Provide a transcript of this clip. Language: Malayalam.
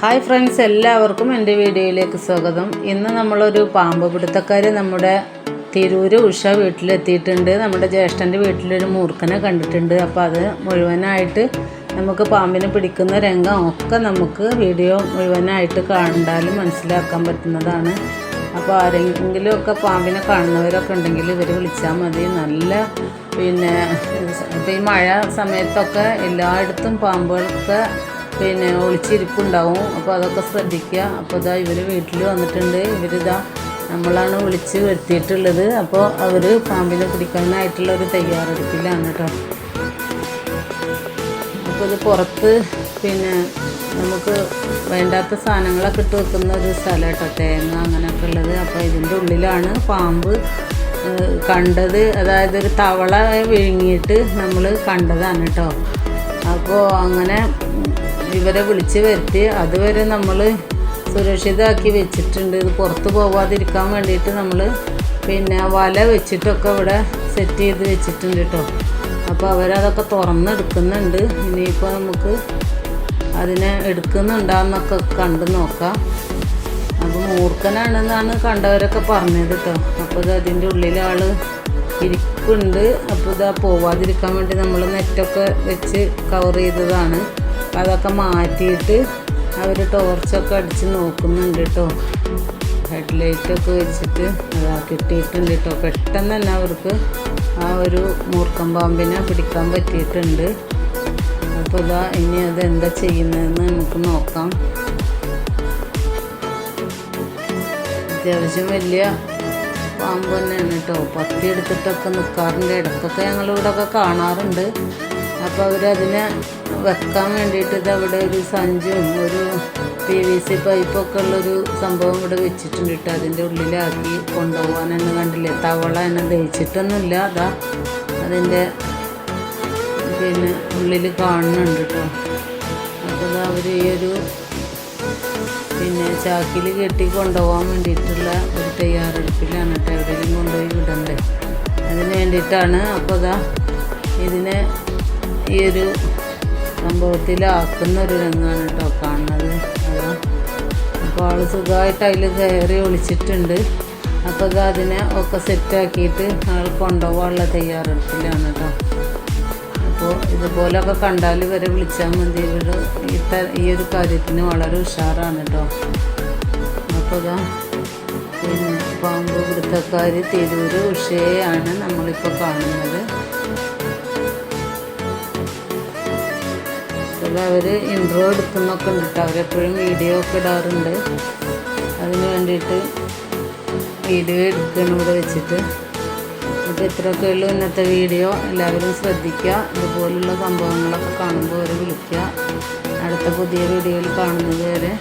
ഹായ് ഫ്രണ്ട്സ് എല്ലാവർക്കും എന്റെ വീഡിയോയിലേക്ക് സ്വാഗതം. ഇന്ന് നമ്മളൊരു പാമ്പ് പിടുത്തക്കാർ നമ്മുടെ തിരൂര് ഉഷ വീട്ടിലെത്തിയിട്ടുണ്ട്. നമ്മുടെ ജ്യേഷ്ഠന്റെ വീട്ടിലൊരു മൂർഖനെ കണ്ടിട്ടുണ്ട്. അപ്പോൾ അത് മുഴുവനായിട്ട് നമുക്ക് പാമ്പിനെ പിടിക്കുന്ന രംഗം ഒക്കെ നമുക്ക് വീഡിയോ മുഴുവനായിട്ട് കണ്ടാലും മനസ്സിലാക്കാൻ പറ്റുന്നതാണ്. അപ്പോൾ ആരെങ്കിലും ഒക്കെ പാമ്പിനെ കാണുന്നവരൊക്കെ ഉണ്ടെങ്കിൽ ഇവർ വിളിച്ചാൽ മതി. നല്ല പിന്നെ ഇപ്പോൾ ഈ മഴ സമയത്തൊക്കെ എല്ലായിടത്തും പാമ്പുകൾക്ക് പിന്നെ ഒളിച്ചിരിപ്പുണ്ടാവും. അപ്പോൾ അതൊക്കെ ശ്രദ്ധിക്കുക. അപ്പോൾ ഇതാ ഇവർ വീട്ടിൽ വന്നിട്ടുണ്ട്. ഇവരിതാ നമ്മളാണ് വിളിച്ച് വരുത്തിയിട്ടുള്ളത്. അപ്പോൾ അവർ പാമ്പിനെ പിടിക്കാനായിട്ടുള്ള ഒരു തയ്യാറെടുപ്പിലാണ് കേട്ടോ അപ്പോൾ ഇത് പുറത്ത് പിന്നെ നമുക്ക് വേണ്ടാത്ത സാധനങ്ങളൊക്കെ ഇട്ട് വെക്കുന്ന ഒരു സ്ഥലം കേട്ടോ തേങ്ങ അങ്ങനെയൊക്കെ ഉള്ളത്. അപ്പോൾ ഇതിന്റെ ഉള്ളിലാണ് പാമ്പ് കണ്ടത്. അതായത് ഒരു തവള വിഴുങ്ങിയിട്ട് നമ്മൾ കണ്ടതാണ് കേട്ടോ അപ്പോൾ അങ്ങനെ ഇവരെ വിളിച്ച് വരുത്തി. അതുവരെ നമ്മൾ സുരക്ഷിതമാക്കി വെച്ചിട്ടുണ്ട്. ഇത് പുറത്ത് പോവാതിരിക്കാൻ വേണ്ടിയിട്ട് നമ്മൾ പിന്നെ വല വെച്ചിട്ടൊക്കെ ഇവിടെ സെറ്റ് ചെയ്ത് വെച്ചിട്ടുണ്ട് കേട്ടോ അപ്പോൾ അവരതൊക്കെ തുറന്നെടുക്കുന്നുണ്ട്. ഇനിയിപ്പോൾ നമുക്ക് അതിനെ എടുക്കുന്നുണ്ടാന്നൊക്കെ കണ്ടു നോക്കാം. അപ്പോൾ മൂർഖനാണെന്നാണ് കണ്ടവരൊക്കെ പറഞ്ഞത് കേട്ടോ അപ്പോൾ ഇത് അതിന്റെ ഉള്ളിൽ ആൾ ഇരിപ്പുണ്ട്. അപ്പോൾ ഇതാ പോവാതിരിക്കാൻ വേണ്ടി നമ്മൾ നെറ്റൊക്കെ വെച്ച് കവർ ചെയ്തതാണ്. അപ്പോൾ അതൊക്കെ മാറ്റിയിട്ട് അവർ ടോർച്ചൊക്കെ അടിച്ച് നോക്കുന്നുണ്ട് കേട്ടോ ഹെഡ്ലൈറ്റൊക്കെ വെച്ചിട്ട് അതാ കിട്ടിയിട്ടുണ്ട് കേട്ടോ പെട്ടെന്ന് തന്നെ അവർക്ക് ആ ഒരു മൂർക്കം പാമ്പിനെ പിടിക്കാൻ പറ്റിയിട്ടുണ്ട്. അപ്പോൾ ഇതാ ഇനി അത് എന്താ ചെയ്യുന്നതെന്ന് നമുക്ക് നോക്കാം. അത്യാവശ്യം വലിയ പാമ്പ് തന്നെയാണ് കേട്ടോ പത്തി എടുത്തിട്ടൊക്കെ നിൽക്കാറുണ്ട് ഇടയ്ക്കൊക്കെ ഞങ്ങളിവിടെ ഒക്കെ കാണാറുണ്ട്. അപ്പോൾ അവരതിനെ വെക്കാൻ വേണ്ടിയിട്ട് ഇത് അവിടെ ഒരു സഞ്ചും ഒരു പി വി സി പൈപ്പൊക്കെ ഉള്ളൊരു സംഭവം ഇവിടെ വെച്ചിട്ടുണ്ട് കേട്ടോ. അതിന്റെ ഉള്ളിലാക്കി കൊണ്ടുപോകാൻ തന്നെ കണ്ടില്ലേ? തവള എന്നെ ദഹിച്ചിട്ടൊന്നുമില്ല അതാ അതിന്റെ പിന്നെ ഉള്ളിൽ കാണുന്നുണ്ട് കേട്ടോ. അപ്പോൾ അവർ ഈ ഒരു പിന്നെ ചാക്കിൽ കെട്ടി കൊണ്ടുപോകാൻ വേണ്ടിയിട്ടുള്ള ഒരു തയ്യാറെടുപ്പിലാണ് കേട്ടോ എവിടെയെങ്കിലും കൊണ്ടുപോയി വിടണ്ടേ. അതിന് വേണ്ടിയിട്ടാണ് അപ്പോൾ ഇതാ ഇതിനെ ഈ ഒരു സംഭവത്തിലാക്കുന്ന ഒരു രംഗമാണ് കേട്ടോ കാണുന്നത്. അപ്പോൾ ആൾ സുഖമായിട്ട് അതിൽ കയറി ഒളിച്ചിട്ടുണ്ട്. അപ്പോൾ അതിനെ ഒക്കെ സെറ്റാക്കിയിട്ട് ആൾ കൊണ്ടുപോകാനുള്ള തയ്യാറെടുപ്പിലാണ് കേട്ടോ. അപ്പോൾ ഇതുപോലൊക്കെ കണ്ടാൽ വരെ വിളിച്ചാൽ മതി. ഇവർ ഈ ഒരു കാര്യത്തിന് വളരെ ഉഷാറാണ് കേട്ടോ. അപ്പോൾ ഇതാ പിന്നെ പാമ്പ് പിടുത്തക്കാർ തിരൂര് ഉഷയാണ് നമ്മളിപ്പോൾ കാണുന്നത്. അപ്പോൾ അവർ ഇൻട്രോ എടുക്കുന്നൊക്കെ ഉണ്ട് കേട്ടോ അവരെപ്പോഴും വീഡിയോ ഒക്കെ ഇടാറുണ്ട്. അതിന് വേണ്ടിയിട്ട് വീഡിയോ എടുക്കണം ഇവിടെ വെച്ചിട്ട്. അപ്പോൾ ഇത്രയൊക്കെ ഉള്ളൂ ഇന്നത്തെ വീഡിയോ എല്ലാവരും ശ്രദ്ധിക്കുക. ഇതുപോലുള്ള സംഭവങ്ങളൊക്കെ കാണുമ്പോൾ അവർ വിളിക്കുക. അടുത്ത പുതിയ വീഡിയോയിൽ കാണുന്നത് വരെ